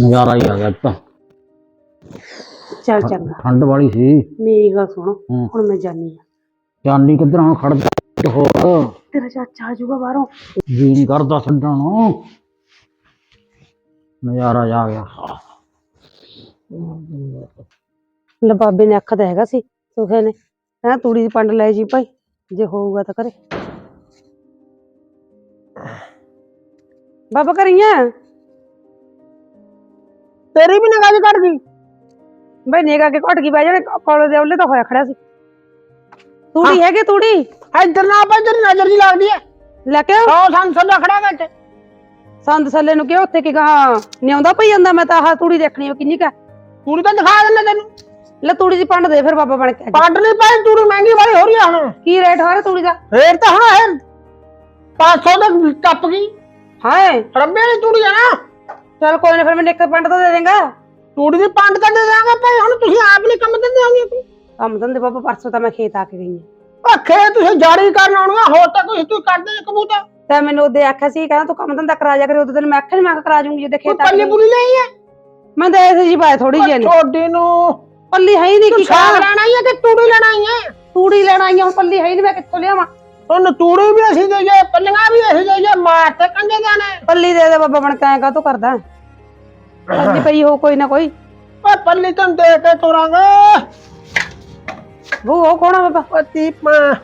ਨਜ਼ਾਰਾ ਹੀ ਆ ਗਿਆ ਤਾਂ। ਚੱਲ ਚੰਗਾ। ਠੰਡ ਵਾਲੀ ਸੀ। ਮੇਰੀ ਗੱਲ ਸੁਣੋ ਹੂੰ। ਹੁਣ ਮੈਂ ਜਾਨੀ ਆ। ਚਾਂਦੀ ਕਿੱਧਰਾਂ ਖੜ ਹੋ ਤੇਰਾ ਚਾਚਾ ਆ ਜਾਊਗਾ ਬਾਹਰੋਂ। ਜੀ ਨਹੀਂ ਕਰਦਾ ਛੱਡਣ ਨੂੰ। ਨਜ਼ਾਰਾ ਜਾ ਗਿਆ। ਲੈ ਬਾਬੇ ਨੇ ਆਖਦਾ ਹੈਗਾ ਸੀ ਸੁਖੇ ਨੇ। ਹੈਂ ਤੂੜੀ ਦੀ ਪੰਡ ਲੈ ਜੀ ਭਾਈ ਜੇ ਹੋਊਗਾ ਤਾਂ ਕਰੇ। ਬਾਬਾ ਕਰੀਆਂ ਤੇਰੀ ਵੀ ਨਿਗਾਹ ਕੱਢ ਗਈ। ਬਈ ਨੇਗਾ ਕੇ ਘਟ ਗਈ ਬਹਿ ਜਾਣੇ ਕਾਲਜ ਦੇ ਉੱਲੇ ਤਾਂ ਹੋਇਆ ਖੜਿਆ ਸੀ। ਤੂੜੀ ਹੈਗੀ ਤੂੜੀ? ਇੱਧਰ ਨਾ ਪਾ ਤੇਰੀ ਨਜ਼ਰ ਜੀ ਲੱਗਦੀ ਹੈ। ਲੈ ਕੇ ਆਓ। ਸੌ ਸੰਨ ਸੱਦਾ ਖੜਾ ਵਿੱਚ ਸੰਦ ਸੱਲੇ ਨੂੰ ਕਿਹਾ ਉੱਥੇ ਕੀ ਕਹਾ ਨਿਆਉਂਦਾ ਪਈ ਜਾਂਦਾ ਮੈਂ ਤਾਂ ਆਹ ਤੂੜੀ ਦੇਖਣੀ ਆ ਕਿੰਨੀ ਕਾ ਤੂੜੀ ਤਾਂ ਦਿਖਾ ਦਿੰਦਾ ਤੈਨੂੰ। ਲੈ ਤੂੜੀ ਦੀ ਪੰਡ ਦੇ ਫਿਰ ਬਾਬਾ ਬਣ ਕੇ ਪੰਡ ਨਹੀਂ ਪਾਈ ਤੂੜੀ ਮਹਿੰਗੀ ਵਾਲੀ ਹੋ ਰਹੀ ਹੁਣ। ਕੀ ਰੇਟ ਹੋ ਰਿਹਾ ਤੂੜੀ ਦਾ? ਫੇਰ ਤਾਂ ਹੁਣ ਹੈ 500 ਦਾ ਟੱਪ ਗਈ। ਹਾਏ ਰੱਬੇ ਵਾਲੀ ਤੂੜੀ ਹੈ ਨਾ। ਚਲ ਕੋਈ ਨਾ ਫਿਰ ਮੈਨੂੰ ਇੱਕ ਪੰਡ ਤਾਂ ਦੇ ਦੇਂਗਾ। ਤੂੜੀ ਦੀ ਪੰਡ ਤਾਂ ਦੇ ਦਾਂਗੇ ਭਾਈ ਹੁਣ ਤੁਸੀਂ ਆਪ ਨਹੀਂ ਕੰਮ ਦਿੰਦੇ ਹੋਗੇ ਕੋਈ ਕੰਮ ਧੰਦੇ ਬਾਬਾ ਪਰਸੋਂ ਤਾਂ ਮੈਂ ਖੇਤ ਆ ਕੇ ਗਈ ਹਾਂ। ਖੇਤ ਤੁਸੀਂ ਜਾਰੀ ਕਰਨ ਆਉਣਾ ਹੋਰ ਤਾਂ ਕੁਝ ਤੂੰ ਕਰਦੇ ਨੀ ਕਬੂਤਾ ਤੇ ਮੈਨੂੰ ਉਹਦੇ ਆਖਿਆ ਸੀ ਕਹਿੰਦਾ ਤੂੰ ਕੰਮ ਧੰਦਾ ਕਰਾ ਜਾ ਕਰੇ ਉਦੋਂ ਤੈਨੂੰ ਮੈਂ ਆਖਿਆ ਨੀ ਮੈਂ ਕਿਹਾ ਕਰਾ ਜੂੰਗੀ ਜੇ ਕੋਈ ਖੇਤ ਆ ਪੱਲੀ ਪੁਲੀ ਨਹੀਂ ਹੈ? ਮੈਂ ਤਾਂ ਐਸੇ ਜੀ ਪਾਇਆ ਥੋੜੀ ਜਿਹੀ ਨੇ। ਛੋਡੀ ਨੂੰ। ਪੱਲੀ ਹੈ ਹੀ ਨਹੀਂ ਤੂੰ ਕੀ ਸਾਗ ਕਰਾਂ? ਲੈਣਾ ਹੀ ਹੈ ਕਿ ਤੂੜੀ ਲੈਣਾ ਹੀ ਹੈ? ਤੂੜੀ ਲੈਣ ਆਈ ਹਾਂ ਹੁਣ ਪੱਲੀ ਹੈ ਹੀ ਨਹੀਂ ਮੈਂ ਕਿੱਥੋਂ ਲਿਆਵਾਂ? ਉਹਨੂੰ ਤੂੜੀ ਵੀ ਅਸੀਂ ਦੇਈਏ ਪੱਲੀਆਂ ਵੀ ਅਸੀਂ ਦੇਈਏ ਮਾਰ ਤੇ ਕੰਜੇ ਜਾਣੇ। ਪੱਲੀ ਦੇ ਦੇ ਬਾਬਾ ਬਣ ਕੇ ਕਾ ਤੂੰ ਕਰਦਾ? ਪੱਲੀ ਪਈ ਹੋ ਕੋਈ ਨਾ ਕੋਈ। ਓਏ ਪੱਲੀ ਤੈਨੂੰ ਦੇ ਕੇ ਤੁਰਾਂਗੇ। ਉਹ ਉਹ ਕੌਣ ਆ ਬਾਬਾ? ਪਤੀ ਮਾਂ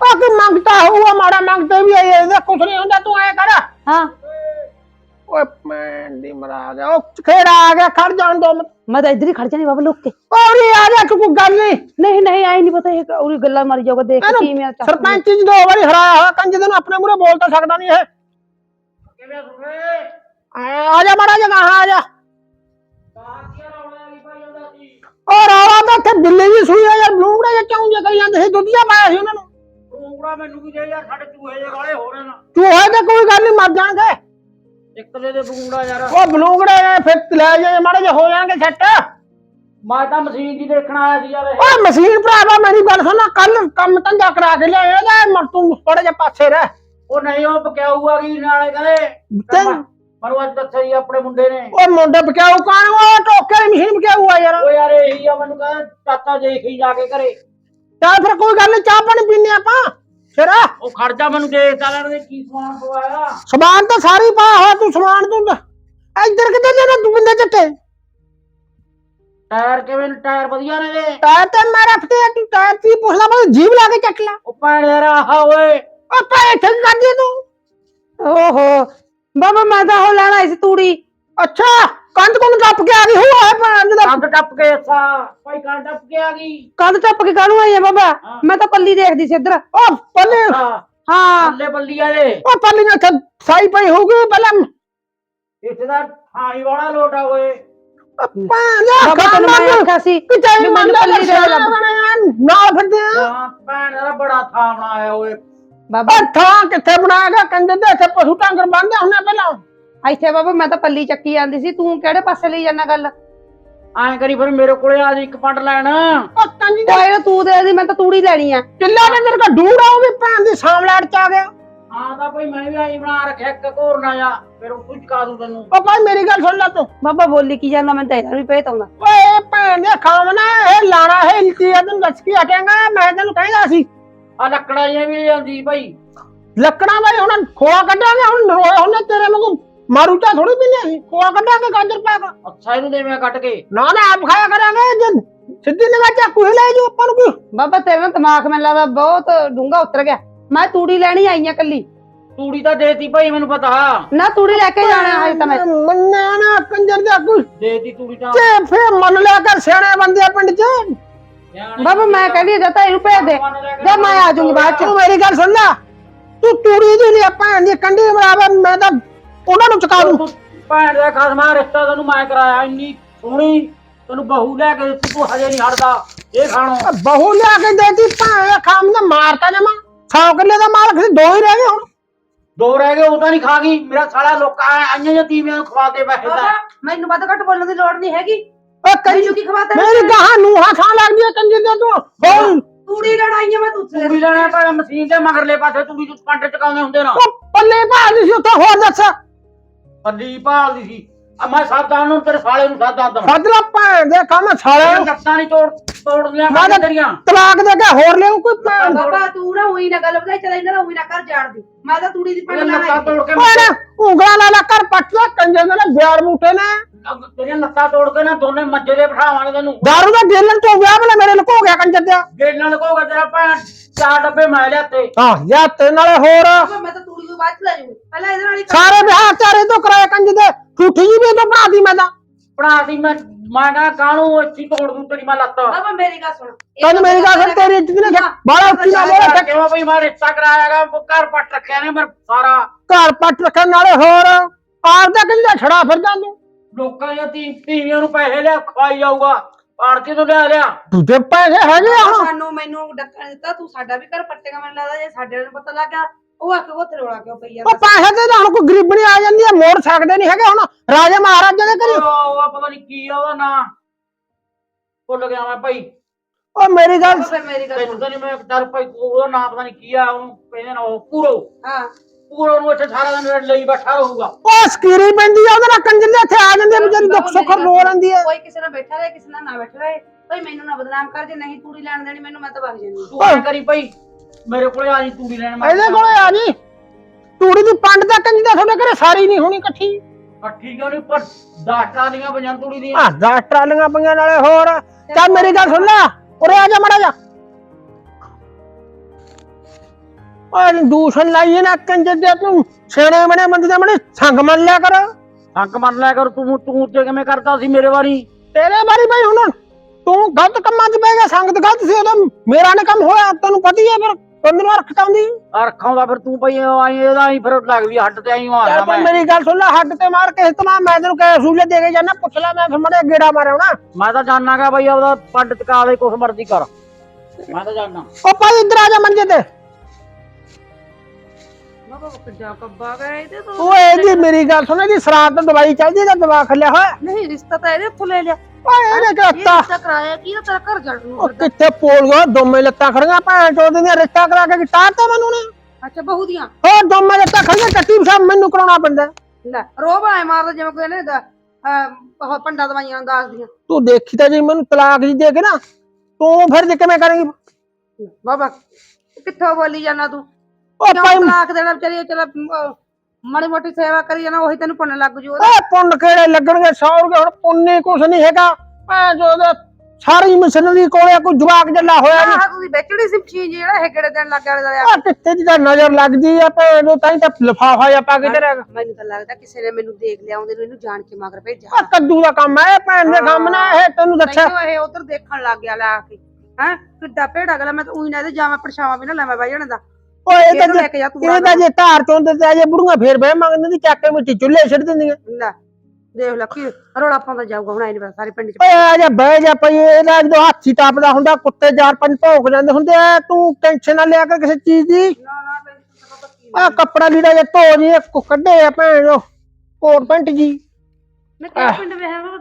ਉਹ ਕਿ ਮੰਗਤਾ ਹੋਊਗਾ ਮਾੜਾ ਮੰਗਤੇ ਵੀ ਆਏ ਇਹਦਾ ਕੁਛ ਨਹੀਂ ਹੁੰਦਾ ਤੂੰ ਐ ਕਰ। ਹਾਂ। ਓਏ ਮੈਂ ਦੀ ਮਰਾ ਗਿਆ ਉਹ ਖੇੜਾ ਆ ਗਿਆ ਖੜ ਜਾਣ ਦੋ ਮੈਂ। ਤਾਂ ਇੱਧਰ ਹੀ ਖੜ ਜਾਣੀ ਬਾਬਾ ਲੁੱਕ ਕੇ। ਔਰੀ ਆ ਜਾ ਕੋਈ ਗੱਲ ਨਹੀਂ। ਨਹੀਂ ਨਹੀਂ ਆਈ ਨਹੀਂ ਪਤਾ ਇਹ ਉਹਦੀ ਗੱਲਾਂ ਮਾਰੀ ਜਾਊਗਾ ਦੇਖ ਕੀ ਮੈਂ ਸਰਪੰਚ ਜੀ ਦੋ ਵਾਰੀ ਹਰਾਇਆ ਹੋਇਆ ਕੰਜ ਦੇ ਨੂੰ ਆਪਣੇ ਮੂਹਰੇ ਬੋਲ ਤਾਂ ਸਕਦਾ ਨਹੀਂ ਇਹ। ਆ ਆ ਜਾ ਮਾੜਾ ਜਗਾ ਆ ਜਾ। ਔਰ ਆਵਾ ਤਾਂ ਇੱਥੇ ਬਿੱਲੀ ਵੀ ਸੂਈ ਆ ਯਾਰ ਬਲੂੰਗੜਾ ਜਾਂ ਕਿਉਂ ਜੇ ਕਰੀ ਜਾਂਦੇ ਸੀ? ਦੁੱਧੀਆ ਪਾਇਆ ਸੀ ਉਹਨਾਂ ਨੂੰ। ਰੂੰਗੜਾ ਮੈਨੂੰ ਵੀ ਦੇ ਯਾਰ ਸਾਡੇ ਚੂਹੇ ਜੇ ਵਾਲੇ ਹੋ ਰਹੇ ਨਾ। ਤੂੰ ਹੋਏ ਤੇ ਕੋਈ ਗੱਲ ਨਹੀਂ ਮਰ ਜਾਣਗੇ। ਇੱਕ ਦੇ ਦੇ ਬੂੰਗੜਾ ਯਾਰ। ਉਹ ਬਲੂੰਗੜੇ ਨੇ ਫਿਰ ਲੈ ਜਾਏ ਮਾੜੇ ਜੇ ਹੋ ਜਾਣਗੇ ਸੈੱਟ। ਮੈਂ ਤਾਂ ਮਸ਼ੀਨ ਦੀ ਦੇਖਣ ਆਇਆ ਸੀ ਯਾਰ ਇਹ ਓਏ ਮਸ਼ੀਨ ਭਰਾਵਾ ਮੇਰੀ ਗੱਲ ਸੁਣ ਕੱਲ ਕੰਮ ਧੰਦਾ ਕਰਾ ਕੇ ਲਿਆਇਆ ਜਾ ਮਰ ਤੂੰ ਥੋੜੇ ਜਿਹਾ ਪਾਸੇ ਰਹਿ। ਉਹ ਨਹੀਂ ਉਹ ਬਕਿਆਊ ਆ ਗਈ ਨਾਲੇ ਕਹਿੰਦੇ? ਤੈਨੂੰ- ਮੈਨੂੰ ਅੱਜ ਦੱਸਿਆ ਜੀ ਆਪਣੇ ਮੁੰਡੇ ਨੇ। ਓਏ ਮੁੰਡੇ ਬਕਿਆਉ ਕਾਣ? ਉਹ ਟੋਕੇ ਵਾਲੀ ਮਸ਼ੀਨ ਬਕਿਆਉ ਆ ਯਾਰ। ਉਹ ਯਾਰ ਇਹੀ ਆ ਮੈਨੂੰ ਕਹਿੰਦਾ ਚਾਚਾ ਦੇਖ ਹੀ ਜਾ ਕੇ ਘਰੇ। ਚੱਲ ਫਿਰ ਕੋਈ ਗੱਲ ਨਹੀਂ ਚਾਹ ਪਾਣੀ ਪੀਨੇ ਆਪਾਂ। ਫਿਰ? ਉਹ ਖਰਚਾ ਮੈਨੂੰ ਦੇ ਤਾਲਣ ਦੇ ਕੀ ਸਮਾਨ ਪਵਾਇਆ। ਸਮਾਨ ਤਾਂ ਸਾਰੀ ਪਾ ਹੋਇਆ ਤੂੰ ਸਮਾਨ ਤੂੰ ਤਾਂ- ਇੱਧਰ ਕਿੱਧਰ ਜਾਣਾ ਤੂੰ ਬੰਦੇ ਚੱਟੇ ਟਾਇਰ ਕਿਵੇਂ ਨੇ? ਟਾਇਰ ਵਧੀਆ ਨੇ ਦੇ ਟਾਇਰ ਤੇ ਮੈਂ ਰੱਖਤੇ ਆ ਤੂੰ ਟਾਇਰ ਕੀ ਪੁੱਛਦਾ ਮੈਂ ਜੀਬ ਲਾ ਕੇ ਚੱਕ ਲਾ। ਉਹ ਭੈਣ ਯਾਰ ਆਹ ਓਏ। ਓ ਪਾ ਇੱਥੇ ਕੀ ਕਰਦੀ ਆ ਤੂੰ? ਓਹੋ ਬਾਬਾ ਮੈਂ ਤਾਂ ਉਹ ਲੈਣ ਆਈ ਸੀ ਤੂੜੀ। ਅੱਛਾ। ਕੰਧ ਕੋਲ ਟੱਪ ਕੇ ਆ ਗਈ ਹੈ ਭੈਣ ਦਾ। ਕੰਧ ਟੱਪ ਕੇ ਅੱਛਾ ਭਾਈ ਕੰਧ ਟੱਪ ਕੇ ਆ ਗਈ। ਕੰਧ ਟੱਪ ਕੇ ਕਾਹਨੂੰ ਆਈ ਆ ਬਾਬਾ? ਹਾਂ। ਮੈਂ ਤਾਂ ਪੱਲੀ ਦੇਖਦੀ ਸੀ ਇੱਧਰ। ਓ ਪੱਲੇ। ਹਾਂ। ਹਾਂ ਬੱਲੇ ਬੱਲੀਆਂ ਦੇ ਓ ਪੱਲੀ ਨੇ ਸਾਈ ਪਈ ਹੋਊਗੀ ਪਹਿਲਾਂ। ਇੱਥੇ ਦਾ ਥਾਈ ਵਾਲਾ ਲੋਟਾ ਓਏ। ਦਾ ਬਾਬਾ ਤੈਨੂੰ ਮੈਂ ਆਖਿਆ ਸੀ ਕਿਤੇ ਵੀ ਮੈਨੂੰ ਪੱਲੀ ਦੇ ਨਾਲ ਫਿਰਦੇ ਆ। ਹਾਂ ਭੈਣ ਦਾ ਬੜਾ ਥਾਂ ਬਣਾਇਆ ਓਏ। ਬਾਬਾ ਓ ਥਾਂ ਕਿੱਥੇ ਬਣਾਇਆ ਗਿਆ? ਕੰਜੇ ਦੇ ਇੱਥੇ ਪਸ਼ੂ ਟਾਂਗਰ ਬੰਨਦੇ ਹੁੰਦੇ ਪਹਿਲਾਂ। ਇੱਥੇ ਬਾਬਾ ਮੈਂ ਤਾਂ ਪੱਲੀ ਚੱਕੀ ਜਾਂਦੀ ਸੀ ਤੂੰ ਕਿਹੜੇ ਪਾਸੇ ਲਈ ਜਾਣਾ ਗੱਲ? ਐਂ ਕਰੀ ਫਿਰ ਮੇਰੇ ਕੋਲੇ ਆ ਜੀ ਇੱਕ ਪੰਡ ਲੈਣ। ਓ ਕੰਜੀ ਦੇ ਕੋਈ ਨਾ ਤੂੰ ਦੇ ਦੀ ਮੈਂ ਤਾਂ ਤੂੜੀ ਲੈਣੀ ਆ। ਕਿੱਲਾ ਨੇ ਮੇਰੇ ਕੋਲ ਡੂੜ ਉਹ ਵੀ ਭੈਣ ਦੀ ਸਾਮਲਾੜ ਚ ਆ ਗਿਆ। ਹਾਂ ਤਾਂ ਭਾਈ ਮੈਂ ਵੀ ਆਈ ਬਣਾ ਰੱਖਿਆ ਇੱਕ ਘੋਰਨਾ ਜਾ ਫਿਰ ਉਹ ਕੁਝ ਕਾ ਦੂੰ ਤੈਨੂੰ। ਓ ਭਾਈ ਮੇਰੀ ਗੱਲ ਸੁਣ ਲੈ ਤੂੰ। ਬਾਬਾ ਬੋਲੀ ਕੀ ਜਾਂਦਾ ਮੈਂ ਤਾਂ ਇਹਦਾ ਵੀ ਭੇਤ ਆਉਂਦਾ। ਓਏ ਭੈਣ ਦੇ ਖਾਵਣਾ ਇਹ ਲਾਣਾ ਹੈ ਇਲਤੀ ਆ ਤੈਨੂੰ ਦੱਸ ਕੀ ਹਟੇਗਾ ਮੈਂ ਤੈਨੂੰ ਕਹਿੰਦਾ ਸੀ। ਆ ਲੱਕੜਾਂ ਜਿਹੀਆਂ ਵੀ ਜਾਂਦੀ ਭਾਈ ਲੱਕੜਾਂ ਦਾ ਹੁਣ ਖੋਆ ਕੱਢਾਂਗੇ ਹੁਣ ਰੋਏ ਹੁੰਨੇ ਤੇਰੇ ਵਾਂਗੂ। ਮਾਰੂ ਚਾ ਥੋੜੀ ਪੀਨੇ ਅਸੀਂ। ਖੋਆ ਕੱਢਾਂਗੇ ਗਾਜਰ ਪਾ ਕੇ। ਅੱਛਾ ਇਹਨੂੰ ਦੇਵੇਂ ਕੱਟ ਕੇ। ਨਾ ਨਾ ਆਪ ਖਾਇਆ ਕਰਾਂਗੇ ਜੇ ਸਿੱਧੀ ਨਿਗਾਹ ਚਾਕੂ ਹੀ ਲੈ ਜੋ ਆਪਾਂ ਨੂੰ ਕੀ ਬਾਬਾ ਤੇਰੇ ਦਿਮਾਗ ਮੈਨੂੰ ਲੱਗਦਾ ਬਹੁਤ ਡੂੰਗਾ ਉਤਰ ਗਿਆ। ਮੈਂ ਤੂੜੀ ਲੈਣੀ ਆਈ ਆ ਕੱਲੀ। ਤੂੜੀ ਤਾਂ ਦੇਤੀ ਭਾਈ ਮੈਨੂੰ ਪਤਾ। ਨਾ ਤੂੜੀ ਲੈ ਕੇ ਜਾਣਾ ਹੈ ਤਾਂ ਮੈਂ। ਮੰਨਿਆ ਨਾ ਕੰਜਰ ਦਾ ਕੋਈ। ਦੇਤੀ ਤੂੜੀ ਤਾਂ। ਤੇ ਫੇਰ ਮੰਨ ਲਿਆ ਕਰ ਸਿਆਣੇ ਬੰਦੇ ਆ ਪਿੰਡ 'ਚ। ਬਾਬਾ ਮੈਂ ਕਹਿੰਦੀ ਜਾਂ ਤਾਂ ਇਹਨੂੰ ਭੇਜ ਦੇ। ਜਾਂ ਮੈਂ ਆ ਜਾਊਂਗੀ ਬਾਅਦ ਚ। ਤੂੰ ਮੇਰੀ ਗੱਲ ਸੁਣ ਲੈ। ਤੂੰ ਤੂੜੀ ਦੀ ਨਹੀਂ ਆਪਾਂ ਦੀ ਕੰਡੀ ਬਰਾਬਰ ਮੈਂ ਤਾਂ ਉਹਨਾਂ ਨੂੰ ਚੁਕਾ ਦੂੰ। ਭੈਣ ਦਾ ਖਸਮਾ ਰਿਸ਼ਤਾ ਤੈਨੂੰ ਮੈਂ ਕਰਾਇਆ ਇੰਨੀ ਸੋਹਣੀ। ਤੈਨੂੰ ਬਹੂ ਲੈ ਕੇ ਦਿੱਤੀ, ਤੂੰ ਹਜੇ ਨਹੀਂ ਹਟਦਾ। ਇਹ ਖਾਣੋ। ਬਹੂ ਲਿਆ ਕੇ ਦੇਤੀ ਭਾਂ ਖਾਮ ਨੇ ਮਾਰਤਾ ਜਮਾ। 100 ਕਿੱਲੇ ਦਾ ਮਾਲ ਖਰੀ ਦੋ ਹੀ ਰਹਿ ਗਏ ਹੁਣ। ਦੋ ਰਹਿ ਗਏ ਉਹ ਤਾਂ ਨਹੀਂ ਖਾ ਗਈ। ਮੇਰਾ ਸਾਲਾ ਲੋਕਾਂ ਆਈਆਂ ਜਾਂ ਤੀਵੀਆਂ ਨੂੰ ਖਵਾ ਕੇ ਬੈਠੇ ਦਾ ਮੈਨੂੰ ਵੱਧ ਘੱਟ ਬੋਲਣ ਦੀ ਲੋੜ ਨਹੀਂ ਹੈਗੀ। ਓ ਕੰਜੀ ਕੀ ਖਵਾਤਾ ਮੇਰੀ ਗਾਹਾਂ ਨੂੰ ਹਾਂ ਖਾਂ ਲੱਗਦੀ ਹੈ ਕੰਜੀ ਦੇ ਤੂੰ। ਬੋਲ। ਤੂੜੀ ਲੜਾਈਆਂ ਮੈਂ ਤੂੰ ਤੂੜੀ ਲੈਣਾ ਪਰ ਮਸ਼ੀਨ ਦੇ ਮਗਰਲੇ ਪਾਸੇ ਤੂੜੀ ਚ ਪੰਡ ਚਕਾਉਂਦੇ ਹੁੰਦੇ ਨਾ। ਪੱਲੇ ਭਾਲ ਸੀ ਉੱਥੇ ਹੋਰ ਦੱਸ। ਫੱਲੀ ਭਾਲਦੀ ਸੀ। ਮੈਂ ਸਾਦਾ ਨੂੰ ਤੇਰੇ ਸਾਲੇ ਨੂੰ ਸਾਦਾ ਦਵਾਂ। ਸੱਜ ਲਾ ਭੈਣ ਦੇ ਕੰਮ ਸਾਲੇ ਲੱਤਾਂ ਨਹੀਂ ਤੋੜ ਤੋੜ ਲਿਆ ਮੈਂ ਤਾਂ- ਤੇਰੀਆਂ। ਤਲਾਕ ਦੇ ਕੇ ਹੋਰ ਲਿਆਉ ਕੋਈ ਭੈਣ ਦਾ। ਬਾਬਾ ਤੂੰ ਨਾ ਉਹੀ ਨਾ ਗੱਲ ਵਧਾਈ ਚੱਲ ਇਹਨਾਂ ਦਾ ਉਹੀ ਨਾ ਕਰ ਜਾਣਦੀ ਮੈਂ ਤਾਂ ਤੂੜੀ ਦੀ ਪੰਡ ਤੇਰੀਆਂ ਲੱਤਾਂ ਲੈਣਾ ਤੋੜ ਕੇ ਓਏ ਨਾ, ਉਂਗਲਾਂ ਲਾ ਲਾ ਕਰ ਪੱਟ ਲਾ ਕੰਜਰ ਦੇ ਨਾਲ ਬਿਆਰ ਬੂਟੇ ਨੇ। ਤੇਰੀਆਂ ਲੱਤਾਂ ਤੋੜ ਕੇ ਨਾ ਦੋਨੇ ਮੰਜੇ ਦੇ ਬਿਠਾਵਾਂਗੇ ਤੈਨੂੰ। ਦਾਰੂ ਦਾ ਡੇਲਣ ਤੋਂ ਵਿਆਹ ਬਲੇ ਮੇਰੇ ਲੁਕੋ ਗਿਆ ਤੇਰਾ ਭੈਣ ਚਾਰ ਡੱਬੇ ਮੈਂ ਲਿਆਤੇ ਹਾਂ ਯਾ ਤੇ ਨਾਲੇ ਹੋਰ। ਬਾਬਾ ਮੈਂ ਤਾਂ ਤੂੜੀ ਤੋਂ ਬਾਅਦ ਚ ਲੈ ਜਾਊਂਗੀ। ਪਹਿਲਾਂ ਇਹਦੇ ਨਾਲ ਹੀ ਕਰ- ਸਾਰੇ ਵਿਆਹ ਚਾਰੇ ਤੋਂ ਕਰਾਏ ਕੰਜ ਦੇ। ਠੂਠੀ ਜੀ ਵੀ ਤੋਂ ਬਣਾਦੀ ਮੈਂ ਤਾਂ। ਬਣਾ ਦੀ ਮੈਂ ਮੈਂ ਕਹਾਂ ਕਾਣੂ ਅੱਛੀ ਤੋੜ ਦੂੰ ਤੇਰੀ ਮੈਂ ਲੱਤ। ਬਾਬਾ ਮੇਰੀ ਗੱਲ ਸੁਣ। ਇਹ ਤੈਨੂੰ ਮੇਰੀ ਗੱਲ ਸੁਣ ਤੇਰੀ ਇੱਜ਼ਤ ਨੇ ਬਾਲਾ ਉੱਚੀ ਨਾ ਬੋਲ। ਕਿਉਂ ਬਈ ਮੈਂ ਰਿਸ਼ਤਾ ਕਰਾਇਆਗਾ ਘਰ ਪੱਟ ਰੱਖਿਆ ਨੇ ਮੈਂ ਸਾਰਾ। ਘਰ ਪੱਟ ਰੱਖਣ ਨਾਲੇ ਹੋਰ ਆਪਦਾ ਕਿੰਨਾ ਛੜਾ ਫਿਰਦਾ ਤੂੰ। ਲੋਕਾਂ ਦੀਆਂ ਤੀ ਤੀਵੀਆਂ ਨੂੰ ਪੈਸੇ ਲਿਆ ਖਵਾਈ ਜਾਊਗਾ। ਪਾੜ ਕੇ ਤੋਂ ਲਿਆ ਲਿਆ। ਦੂਜੇ ਪੈਸੇ ਹੈਗੇ ਆ ਸਾਨੂੰ ਮੈਨੂੰ ਡੱਕਾ ਦਿੱਤਾ ਤੂੰ ਸਾਡਾ ਵੀ ਘਰ ਪੱਟੇਗਾ ਮੈਨੂੰ ਲੱਗਦਾ ਜੇ ਸਾਡੇ ਨੂੰ ਪਤਾ ਲੱਗ ਉਹ ਆਕੇ ਉਹ ਰੋਲਾ ਕਿਉਂ ਪਈ ਉਹ ਜਾਂਦਾ ਪੈਸੇ ਤੇ ਤਾਂ ਹੁਣ ਕੋਈ ਗਰੀਬਣੀ ਆ ਜਾਂਦੀ ਹੈ ਮੋੜ ਸਕਦੇ ਨਹੀਂ ਹੈਗੇ ਹੁਣ। ਰਾਜਾ ਮਹਾਰਾਜਾ ਦੇ ਕਰੀ ਉਹ ਉਹ ਪਤਾ ਨਹੀਂ ਕੀ ਆ ਉਹਦਾ ਨਾਂ। ਭੁੱਲ ਗਿਆ ਮੈਂ ਭਾਈ। ਉਹ ਮੇਰੀ ਗੱਲ ਫਿਰ ਮੇਰੀ ਗੱਲ ਤੈਨੂੰ ਸੁਣ। ਤਾਂ ਨਹੀਂ ਮੈਂ ਚੱਲ ਭਾਈ ਉਹਦਾ ਨਾਂ ਪਤਾ ਨਹੀਂ ਕੀ ਆ ਉਹਨੂੰ ਕਹਿੰਦੇ ਨਾ ਉਹ ਪੂਰੋ। ਹਾਂ। ਪੂਰੋ ਨੂੰ ਇੱਥੇ ਸਾਰਾ ਦਿਨ ਲਈ ਬੈਠਾ ਰਹੂਗਾ। ਉਹ ਸਕੀਰੀ ਪੈਂਦੀ ਆ ਉਹਦੇ ਨਾਲ ਕੰਜਰ ਦੇ ਇੱਥੇ ਆ ਜਾਂਦੀ ਆ ਵਿਚਾਰੀ ਦੁੱਖ ਸੁੱਖ ਰੋ ਲੈਂਦੀ ਹੈ ਕੋਈ ਕਿਸੇ ਨਾਲ ਬੈਠਾ ਰਹੇ ਕਿਸੇ ਨਾਲ ਨਾ ਬੈਠਾ ਰਹੇ। ਕੋਈ ਮੈਨੂੰ ਨਾ ਬਦਨਾਮ ਕਰ ਜੇ ਨਹੀਂ ਤੂੜੀ ਲੈਣ ਦੇਣੀ ਮੈਨੂੰ ਮੈਂ ਤਾਂ ਵਗ ਜਾਂਦੀ। ਤੂੰ ਐਂ ਕਰੀ ਭਾਈ। ਮੇਰੇ ਕੋਲੇ ਆ ਜੀ ਤੂੜੀ ਲੈਣ ਮੈਂ ਇਹਦੇ ਕੋਲੇ ਆ ਜੀ। ਤੂੜੀ ਦੀ ਪੰਡ ਦਾ ਕੰਜ ਦਾ ਤੁਹਾਡੇ ਘਰੇ ਸਾਰੀ ਨਹੀਂ ਹੋਣੀ ਇਕੱਠੀ। ਠੀਕ ਆ ਨਹੀਂ? ਪਰ 10 ਟਾਲੀਆਂ ਪੰਜਾਂ ਤੂੜੀ ਦੀਆਂ। ਆ 10 ਟਰਾਲੀਆਂ ਪਈਆਂ ਨਾਲੇ ਹੋਰ। ਚੱਲ ਮੇਰੀ ਗੱਲ ਸੁਣ ਲੈ। ਉਰੇ ਆ ਜਾ ਮੜਾ ਜਾ। ਦੂਸ਼ਣ ਲਾਈਏ ਨਾ ਕੰਜਰ ਦੇ ਤੂੰ। ਛੇਣੇ ਬਣੇ ਬੰਦੇ ਦੇ ਮਨੇ ਸੰਗ ਮੰਨ ਲਿਆ ਕਰ। ਹੱਕ ਮੰਨ ਲਿਆ ਕਰ ਤੂੰ ਤੂੰ ਤੇ ਕਿਵੇਂ ਕਰਦਾ ਸੀ ਮੇਰੇ ਵਾਰੀ? ਤੇਰੇ ਬਾਰੀ ਬਈ ਹੁਣ। ਤੂੰ ਗਲਤ ਕੰਮਾਂ 'ਚ ਬਹਿ ਗਿਆ ਸੰਗਤ ਗਲਤ ਸੀ ਉਦੋਂ। ਮੇਰਾ ਨੇ ਕੰਮ ਹੋਇਆ ਤੈਨੂੰ ਪਤਾ ਹੀ ਹੈ ਫਿਰ ਬੰਦੇ ਨੂੰ ਰੱਖ ਚਾਉਂਦੀ ਅਰਖਾਂ ਦਾ ਫਿਰ ਤੂੰ ਭਾਈ ਆਈ ਇਹਦਾ ਹੀ ਫਿਰ ਲੱਗਦੀ ਹੱਟ ਤੇ ਆਈ ਚੱਲ ਮਾਰਦਾ ਪਰ ਮੈਂ। ਮੇਰੀ ਗੱਲ ਸੁਣ ਲੈ ਹੱਡ ਤੇ ਮਾਰ ਕੇ ਇਤਨਾ ਮੈਂ ਤੈਨੂੰ ਕਹੇ ਸੂਲੇ ਦੇ ਕੇ ਜਾਣਾ ਪੁੱਛ ਲੈ ਮੈਂ ਫਿਰ ਮੜੇ ਗੇੜਾ ਮਾਰਿਆ ਹੋਣਾ। ਮੈਂ ਤਾਂ ਜਾਣਾਗਾ ਭਾਈ ਉਹਦਾ ਪੰਡ ਟਕਾ ਦੇ ਕੁਛ ਮਰਜ਼ੀ ਕਰ। ਮੈਂ ਤਾਂ ਜਾਣਨਾ ਉਹ ਭਾਈ ਇੱਧਰ ਆ ਜਾ ਮੰਜੇ ਤੇ। ਬਾਬਾ ਕਿੱਡਾ ਕੱਬਾ ਗਿਆ ਇਹਦੇ ਤੋਂ। ਉਹ ਇਹਦੀ ਮੇਰੀ ਗੱਲ ਸੁਣ ਇਹਦੀ ਸਰਾਤ ਤੋਂ ਦਵਾਈ ਚੱਲਦੀ ਤਾਂ ਦਵਾ ਖੱਲਿਆ ਹੋਇਆ? ਨਹੀਂ ਰਿਸ਼ਤਾ ਤਾਂ ਇਹਦੇ ਲੈ ਲਿਆ। ਇਹਨੇ ਇਹ ਕਰਤਾ ਰਿਸ਼ਤਾ ਕਰਾਇਆ ਕੀ ਤੇਰਾ ਘਰ ਜੜ ਨੂੰ ਉਹ ਕਿੱਥੇ ਪੋਲ ਗਿਆ ਦੋਵੇਂ ਲੱਤਾਂ ਖੜੀਆਂ ਭੈਣ ਚੋਦ ਦੀਆਂ ਰਿਸ਼ਤਾ ਕਰਾ ਕੇ ਟਾਰ ਤੇ ਮੈਨੂੰ ਨੇ। ਅੱਛਾ ਬਹੂ ਦੀਆਂ? ਹੋਰ ਦੋਵੇਂ ਲੱਤਾਂ ਖੜੀਆਂ ਟੱਟੀ ਸਾਹਿਬ ਮੈਨੂੰ ਕਰਾਉਣਾ ਪੈਂਦਾ। ਲੈ ਰੋਬ ਆਏ ਮਾਰਦਾ ਜਿਵੇਂ ਕੋਈ ਇਹਨੇ ਦਾ ਅਹ, ਪੰਡਾ ਦਵਾਈਆਂ ਦਾਸ ਦੀਆਂ। ਤੂੰ ਦੇਖੀ ਤਾਂ ਜੀ ਮੈਨੂੰ ਤਲਾਕ ਜੀ ਦੇ ਕੇ ਨਾ ਤੂੰ ਫਿਰ ਜੇ ਕਿਵੇਂ ਕਰੇਂਗੀ? ਬਾਬਾ ਕਿੱਥੋਂ ਬੋਲੀ ਜਾਣਾ ਤੂੰ? ਉਹ ਭਾਈ ਤਲਾਕ ਦੇਣਾ ਵਿਚਾਰੀ ਚਲ ਮਾੜੀ ਮੋਟੀ ਸੇਵਾ ਕਰੀ ਜਾਣਾ ਉਹੀ ਤੈਨੂੰ ਪੁੰਨ ਲੱਗ ਜੂ ਉਹਦਾ। ਓਏ ਪੁੰਨ ਕਿਹੜੇ ਲੱਗਣਗੇ? ਸੌ ਰੁਪਏ ਹੁਣ ਪੁੰਨੇ ਕੁਛ ਨਹੀਂ ਹੈਗਾ। ਭੈਣ ਚੋਦ ਸਾਰੀ ਮਸ਼ੀਨਰੀ ਕੋਲੇ ਕੋਈ ਜਵਾਕ ਜੱਲਾ ਹੋਇਆ ਨਹੀਂ ਆਹ ਤੁਸੀਂ ਵੇਚੜੀ ਸੀ ਮਸ਼ੀਨ ਜਿਹੜਾ ਇਹ ਕਿਹੜੇ ਦਿਨ ਲੱਗ ਵਾਲੇ ਆ ਕਿੱਥੇ ਦੀ ਤਾਂ ਨਜ਼ਰ ਲੱਗਦੀ ਆ ਭੈਣ ਨੂੰ ਤਾਂ ਹੀ ਤਾਂ ਲਫਾਫਾ ਜਾਂ ਪਾ ਕੇ ਤੇ ਰਹਿ ਮੈਨੂੰ ਤਾਂ ਲੱਗਦਾ ਕਿਸੇ ਨੇ ਮੈਨੂੰ ਦੇਖ ਲਿਆ ਉਹਦੇ ਨੂੰ ਇਹਨੂੰ ਜਾਣ ਕੇ ਮਗਰ ਭੇਜਿਆ ਆ ਕੱਦੂ ਦਾ ਕੰਮ ਹੈ ਭੈਣ ਦੇ ਕੰਮ ਨਾ ਇਹ ਤੈਨੂੰ ਦੱਸਿਆ। ਇਹ ਉਧਰ ਦੇਖਣ ਲੱਗ ਗਿਆ ਲਾ ਕੇ। ਹੈ? ਕਿੱਡਾ ਭੇੜਾ ਗਲਾ ਮੈਂ ਤਾਂ ਉਹੀ ਨਾ ਇਹਦੇ ਜਾਵਾਂ ਪਰਛਾਵਾਂ ਵੀ ਨਾ ਲੈਵਾਂ ਬਾਈ ਜਣ ਦਾ। ਓਏ ਇਹ ਇਹਨੂੰ ਤਾਂ ਲੈ ਕੇ ਜਾ ਤੂੰ ਇਹ ਤਾਂ ਜੇ ਧਾਰ ਚੋਂਦੇ ਤੇ ਅਜੇ ਬੁੜੀਆਂ ਫੇਰ ਬਹਿ ਮੰਗਦੇ ਦੀ ਚੱਕ ਕੇ ਮਿੱਟੀ ਚੁੱਲ੍ਹੇ ਛੱਡ ਦਿੰਦੀਆਂ। ਲੈ ਦੇਖ ਲੈ ਕੀ ਰੋਲਾ ਪਾਉਂਦਾ ਜਾਊਗਾ ਹੁਣ ਆਈ ਨਹੀਂ ਪਤਾ ਸਾਰੇ ਪਿੰਡ ਚ। ਓਏ ਆ ਜਾ ਬਹਿ ਜਾ ਪਈ ਇਹਦਾ ਜਦੋਂ ਹਾਥੀ ਟੱਪਦਾ ਹੁੰਦਾ ਕੁੱਤੇ ਚਾਰ ਪੰਜ ਭੌਂਕ ਜਾਂਦੇ ਹੁੰਦੇ ਆ ਤੂੰ ਟੈਨਸ਼ਨ ਨਾ ਲਿਆ ਕਰ ਕਿਸੇ ਚੀਜ਼ ਦੀ। ਨਾ ਨਾ ਟੈਨਸ਼ਨ ਤਾਂ ਪਤਾ ਕੀ ਆ ਕੱਪੜਾ ਲੀੜਾ ਜੇ ਧੋ ਜੀ ਇੱਕ ਕੱਢੇ ਆ ਭੈਣ ਜੋ ਕੋਟ ਪੈਂਟ ਜੀ। ਮੈਂ ਕਿਹੜਾ ਪਿੰਡ ਵੇਹਾਂ ਵਾ?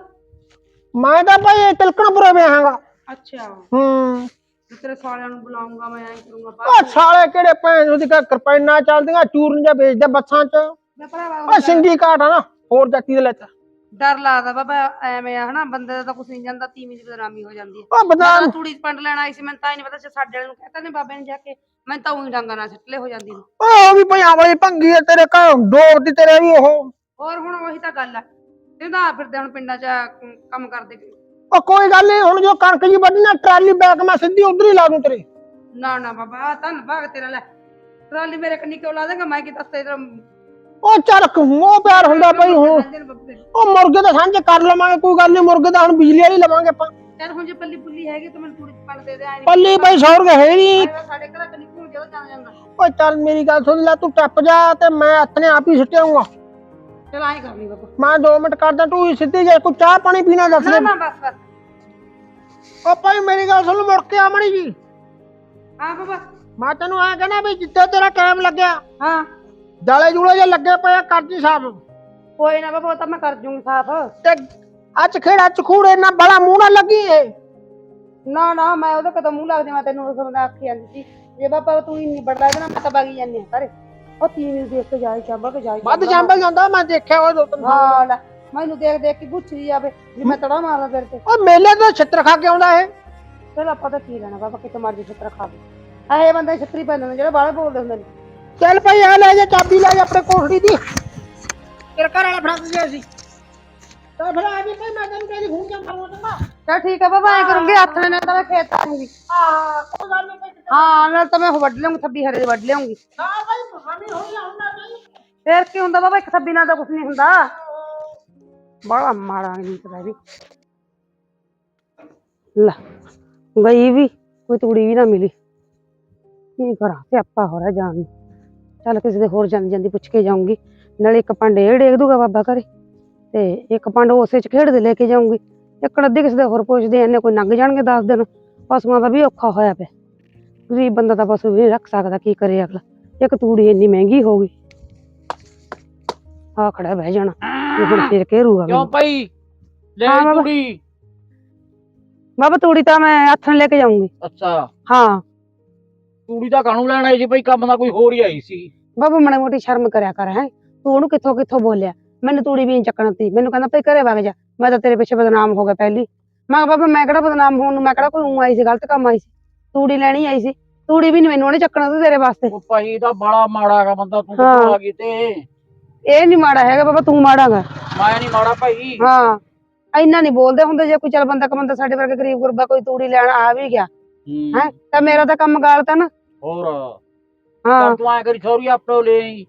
ਮੈਂ ਤਾਂ ਭਾਈ ਤਿਲਕਣਪੁਰੇ ਵਿਆਹਾਂਗਾ। ਅੱਛਾ। ਹੂੰ। ਤੇਰੇ ਸਾਲਿਆਂ ਨੂੰ ਬੁਲਾਉਂਗਾ ਮੈਂ ਐਂ ਕਰੂੰਗਾ ਆ ਸਾਲੇ ਕਿਹੜੇ ਭੈਣ ਉਹਦੀ ਕਾ ਕਿਰਪਾਨਾਂ ਚੱਲਦੀਆਂ ਚੂਰਨ ਜਾਂ ਵੇਚਦੇ ਬੱਸਾਂ 'ਚ। ਮੈਂ ਭਰਾਵਾ ਓ ਸਿੰਗੀ ਘਾਟ ਆ ਨਾ ਹੋਰ ਜਾਤੀ ਦੇ ਲੈ ਚ ਡਰ ਲੱਗਦਾ ਬਾਬਾ ਐਵੇਂ ਆ ਹਨਾ ਬੰਦੇ ਦਾ ਤਾਂ ਕੁਛ ਨਹੀਂ ਜਾਂਦਾ ਤੀਵੀਂ ਦੀ ਬਦਨਾਮੀ ਹੋ ਜਾਂਦੀ ਹੈ। ਓ ਮੈਂ ਬਦਾਮ ਤਾਂ ਤੂੜੀ ਚ ਪੰਡ ਲੈਣ ਆਈ ਸੀ ਮੈਨੂੰ ਤਾਂ ਹੀ ਨਹੀਂ ਪਤਾ ਸੀ ਸਾਡੇ ਵਾਲੇ ਨੂੰ ਕਹਤਾ ਨੇ ਬਾਬੇ ਨੇ ਜਾ ਕੇ ਮੈਂ ਤਾਂ ਉਹੀ ਡਾਂਗਾ ਨਾਲ ਛੱਟਲੇ ਹੋ ਜਾਂਦੀ ਨੂੰ। ਓ ਉਹ ਵੀ ਭਈਆਂ ਵਾਲੀ ਭੰਗੀ ਆ ਤੇਰੇ ਘਰ ਡੋਰ ਦੀ ਤੇਰੇ ਵੀ ਉਹ। ਹੋਰ ਹੁਣ ਉਹੀ ਤਾਂ ਗੱਲ ਆ। ਤੇ ਫਿਰਦੇ ਹੁਣ ਪਿੰਡਾਂ 'ਚ ਕੰਮ ਕਰਦੇ। ਓ ਕੋਈ ਗੱਲ ਨਹੀਂ ਹੁਣ ਜੋ ਕਣਕ ਜੀ ਵੱਢੀ ਨਾ ਟਰਾਲੀ ਬੈਕ ਮੈਂ ਸਿੱਧੀ ਉਧਰ ਹੀ ਲਾ ਦੂੰ ਤੇਰੇ। ਨਾ ਨਾ ਬਾਬਾ ਧੰਨ ਭਾਗ ਤੇਰਾ ਲੈ। ਟਰਾਲੀ ਮੇਰੇ ਕੰਨੀ ਕਿਉਂ ਲਾ ਦੇਗਾ? ਮੈਂ ਕੀ ਦੱਸ ਤੇਰਾ ਉਹ ਚੱਲ ਉਹ ਪਿਆਰ ਹੁੰਦਾ ਭਾਈ ਹੁਣ। ਉਹ ਮੁਰਗੇ ਤਾਂ ਸਾਂਝੇ ਕਰ ਲਵਾਂਗੇ ਕੋਈ ਗੱਲ ਨਹੀਂ ਮੁਰਗੇ ਤਾਂ ਹੁਣ ਬਿਜਲੀ ਵਾਲੀ ਲਵਾਂਗੇ ਆਪਾਂ। ਚੱਲ ਹੁਣ ਜੇ ਪੱਲੀ ਪੁੱਲੀ ਹੈਗੀ ਤਾਂ ਮੈਨੂੰ ਚ ਪੰਡ ਦੇ ਦੇ ਆਈ ਪੱਲੀ ਭਾਈ ਸੌ ਰੁਪਏ ਹੈ ਨਹੀਂ। ਸਾਡੇ ਘਰ ਕੰਨੀ ਕਿਉਂ ਜਦੋਂ ਜਾਂਦਾ ਜਾਂਦਾ ਓ ਚੱਲ ਮੇਰੀ ਗੱਲ ਸੁਣ ਲੈ ਤੂੰ ਟੱਪ ਜਾ ਤੇ ਮੈਂ ਆਪਣੇ ਆਪ ਹੀ ਸਿੱਟਿਆਉਂਗਾ ਚਲ ਆਈ ਕਰ ਲਈ ਬਾਬਾ ਮੈਂ 2 ਮਿੰਟ ਕਰਦਾ ਤੂੰ ਹੀ ਸਿੱਧੀ ਜੇ ਕੋਈ ਚਾਹ ਪਾਣੀ ਪੀਣਾ ਦੱਸ ਨਾ ਦੇ। ਨਾ ਬਸ ਬਸ। ਓ ਭਾਈ ਮੇਰੀ ਗੱਲ ਸੁਣ ਮੁੜ ਕੇ ਆਮਣੀ ਜੀ। ਹਾਂ ਬਾਬਾ। ਮੈਂ ਤੈਨੂੰ ਐ ਕਹਿਣਾ ਵੀ ਜਿੱਥੇ ਤੇਰਾ ਟਾਈਮ ਲੱਗਿਆ ਹਾਂ। ਜਾਲੇ ਜੂਲੇ ਜੇ ਲੱਗੇ ਪਏ ਆ, ਕਰਦੀ ਸਾਹਿਬ ਕੋਈ ਨਾ ਬਾਬਾ ਉਹ ਤਾਂ ਮੈਂ ਕਰ ਜੂੰਗੀ ਸਾਫ਼। ਤੇ ਅੱਜ ਖੇੜਾ ਚਖੂੜੇ ਨਾ ਬੜਾ ਮੂੰਹ ਨਾ ਲੱਗੀ ਏ। ਨਾ ਨਾ ਮੈਂ ਉਹਦੇ ਕਦੋਂ ਮੂੰਹ ਲੱਗਦੇ ਮੈਂ ਤੈਨੂੰ ਉਸ ਬੰਦਾ ਆਖੀ ਜਾਂਦੀ ਸੀ। ਜੇ ਬਾਬਾ ਤੂੰ ਹੀ ਨਹੀਂ ਬੜਦਾ ਨਾ ਮੈਂ ਤਾਂ ਬਾਗੀ ਜਾਂਦੀ ਹਾਂ ਘਰੇ। ਉਹ ਤੀਵੀਂ ਦੇਖ ਕੇ ਜਾਈ ਚਾਂਬਾ ਕੇ ਜਾਈ ਵੱਧ ਚਾਂਬਾ। ਜੰਬਲ ਜਾਂਦਾ ਮੈਂ ਦੇਖਿਆ ਉਹ ਦੋ ਤਿੰਨ ਹਾਂ ਲੈ ਮੈਨੂੰ ਦੇਖ ਦੇਖ ਕੇ ਗੁੱਛੀ ਜਾਵੇ ਵੀ ਮੈਂ ਤੜਾ ਮਾਰਦਾ ਤੇਰੇ ਤੇ। ਉਹ ਮੇਲੇ ਤੋਂ ਛਿੱਤਰ ਖਾ ਕੇ ਆਉਂਦਾ ਇਹ। ਚਲ ਆਪਾਂ ਤਾਂ ਕੀ ਲੈਣਾ ਬਾਬਾ ਕਿਤੇ ਮਰਜ਼ੀ ਛੱਤਰ ਖਾ ਲੈ ਇਹ ਬੰਦੇ ਛੱਤਰੀ ਪੈਂਦੇ ਨੇ ਜਿਹੜੇ ਬਾਹਲੇ ਬੋਲਦੇ ਹੁੰਦੇ ਨੇ। ਚੱਲ ਭਾਈ ਆ ਲੈ ਜਾ ਚਾਬੀ ਲੈ ਜਾ ਆਪਣੇ ਕੋਠੜੀ ਦੀ। ਤੇਰੇ ਘਰ ਵਾਲਾ ਫੜਾ ਗਿਆ ਸੀ ਤਾਂ ਫਿਰ ਆ ਜੀ ਭਾਈ ਮੈਂ ਤੈਨੂੰ ਕਹਿੰਦੀ ਹੁਣ ਜਾਂ ਮਾਰੂੰਗਾ ਚੰਗਾ ਚਲ ਠੀਕ ਆ ਬਾਬਾ ਐ ਕਰੂੰਗੀ ਹੱਥ ਨਾਲ ਤਾਂ ਮੈਂ ਖੇਤ ਆਉਂਗੀ ਹਾਂ ਕੋਈ ਗੱਲ ਨਹੀਂ ਹਾਂ, ਨਾਲ ਤਾਂ ਮੈਂ ਵੱਢ ਲਿਆਉਂਗੀ ਥੱਬੀ ਹਰੇ ਦੀ ਵੱਢ ਲਿਆਉਂਗੀ ਹਾਂ ਭਾਈ ਪਸਾਨੀ ਹੋਈ ਆ ਨਹੀਂ ਫੇਰ ਕੀ ਹੁੰਦਾ ਬਾਬਾ, ਇੱਕ ਥੱਬੀ ਨਾਲ ਤਾਂ ਕੁਝ ਨਹੀਂ ਹੁੰਦਾ। ਬੜਾ ਮਾੜਾ ਨਹੀਂ ਪਤਾ ਵੀ। ਲੈ, ਗਈ ਵੀ, ਕੋਈ ਤੂੜੀ ਵੀ ਨਾ ਮਿਲੀ। ਕੀ ਕਰਾਂ ਤੇ ਆਪਾਂ ਹੋ ਰਿਹਾ ਜਾਣ ਨੂੰ। ਚੱਲ ਕਿਸੇ ਦੇ ਹੋਰ ਜਾਂਦੀ ਜਾਂਦੀ ਪੁੱਛ ਕੇ ਜਾਊਂਗੀ। ਨਾਲੇ ਇੱਕ ਪੰਡ ਇਹ ਡੇਗ ਦੂਗਾ ਬਾਬਾ ਘਰੇ। ਤੇ ਇੱਕ ਪੰਡ ਉਸੇ ਚ ਖੇਡਦੇ ਲੈ ਕੇ ਜਾਊਂਗੀ। ਇੱਕ ਅੱਧੀ ਕਿਸੇ ਦੇ ਹੋਰ ਪੁੱਛਦੇ ਐਨੇ ਕੋਈ ਲੰਘ ਜਾਣਗੇ 10 ਦਿਨ। ਪਸ਼ੂਆਂ ਦਾ ਵੀ ਔਖਾ ਹੋਇਆ ਪਿਆ। ਗਰੀਬ ਬੰਦਾ ਤਾਂ ਪਸ਼ੂ ਵੀ ਨਹੀਂ ਰੱਖ ਸਕਦਾ ਕੀ ਕਰੇ ਅਗਲਾ? ਇੱਕ ਤੂੜੀ ਇੰਨੀ ਮਹਿੰਗੀ ਹੋ ਗਈ। ਆ ਖੜਾ ਬਹਿ ਜਾਣਾ। ਇਹ ਹੁਣ ਫੇਰ ਘੇਰੂਗਾ ਕਿਉਂ ਮੈਨੂੰ। ਭਾਈ? ਲੈ ਹਾਂ ਬਾਬਾ। ਕੁੜੀ ਬਾਬਾ ਤੂੜੀ ਤਾਂ ਮੈਂ ਹੱਥ ਲੈ ਕੇ ਜਾਊਂਗੀ। ਅੱਛਾ। ਹਾਂ। ਕੁੜੀ ਦਾ ਕਾਹਨੂੰ ਲੈਣ ਆਈ ਸੀ ਭਾਈ? ਕੰਮ ਦਾ ਕੋਈ ਹੋਰ ਹੀ ਆਈ ਸੀ। ਬਾਬਾ ਮਾੜੀ ਮੋਟੀ ਸ਼ਰਮ ਕਰਿਆ ਕਰ ਹੈ। ਤੂੰ ਉਹਨੂੰ ਕਿੱਥੋਂ ਕਿੱਥੋਂ ਬੋਲਿਆ? ਮੈਨੂੰ ਤੂੜੀ ਵੀ ਨੀ ਚੱਕਣ ਤੀ ਮੈਨੂੰ ਕਹਿੰਦਾ ਭਈ ਘਰੇ ਵਗ ਜਾ। ਮੈਂ ਤਾਂ ਤੇਰੇ ਪਿੱਛੇ ਬਦਨਾਮ ਹੋ ਗਿਆ ਪਹਿਲੀ। ਮੈਂ ਕਿਹਾ ਬਾਬਾ ਮੈਂ ਕਿਹੜਾ ਬਦਨਾਮ ਹੋਣ ਨੂੰ? ਮੈਂ ਕਿਹੜਾ ਕੋਈ ਊਂ ਆਈ ਸੀ ਗਲਤ ਕੰਮ ਆਈ ਸੀ? ਤੂੜੀ ਲੈਣੀ ਆਈ ਸੀ ਤੂੜੀ ਵੀ ਨੀ ਮੈਨੂੰ ਉਹਨੇ ਚੱਕਣਾ ਸੀ ਤੇਰੇ ਵਾਸਤੇ। ਉਹ ਭਾਈ ਦਾ ਬੜਾ ਮਾੜਾ ਹੈਗਾ ਬੰਦਾ ਤੂੰ ਹਾਂ। ਕਿੱਥੋਂ ਆ ਗਈ ਤੇ। ਇਹ ਨਹੀਂ ਮਾੜਾ ਹੈਗਾ ਬਾਬਾ ਤੂੰ ਮਾੜਾਗਾ ਮੈਂ ਨਹੀਂ ਮਾੜਾ ਭਾਈ। ਹਾਂ ਇੰਨਾ ਨਹੀਂ ਬੋਲਦੇ ਹੁੰਦੇ ਜੇ ਕੋਈ ਚੱਲ ਬੰਦਾ ਕਮੰਦਾ ਸਾਡੇ ਵਰਗੇ ਗਰੀਬ ਗੁਰਬਾ ਕੋਈ ਤੂੜੀ ਲੈਣ ਆ ਵੀ ਗਿਆ। ਹੂੰ, ਹੈ ਤਾਂ ਮੇਰਾ ਤਾਂ ਕੰਮ ਗਾਲਤਾ ਨਾ। ਹੋਰ ਹਾਂ। ਚੱਲ ਤੂੰ ਐ ਕਰੀ ਸੌਰੀ ਆਪਣੋ ਲੈ ਆਈ।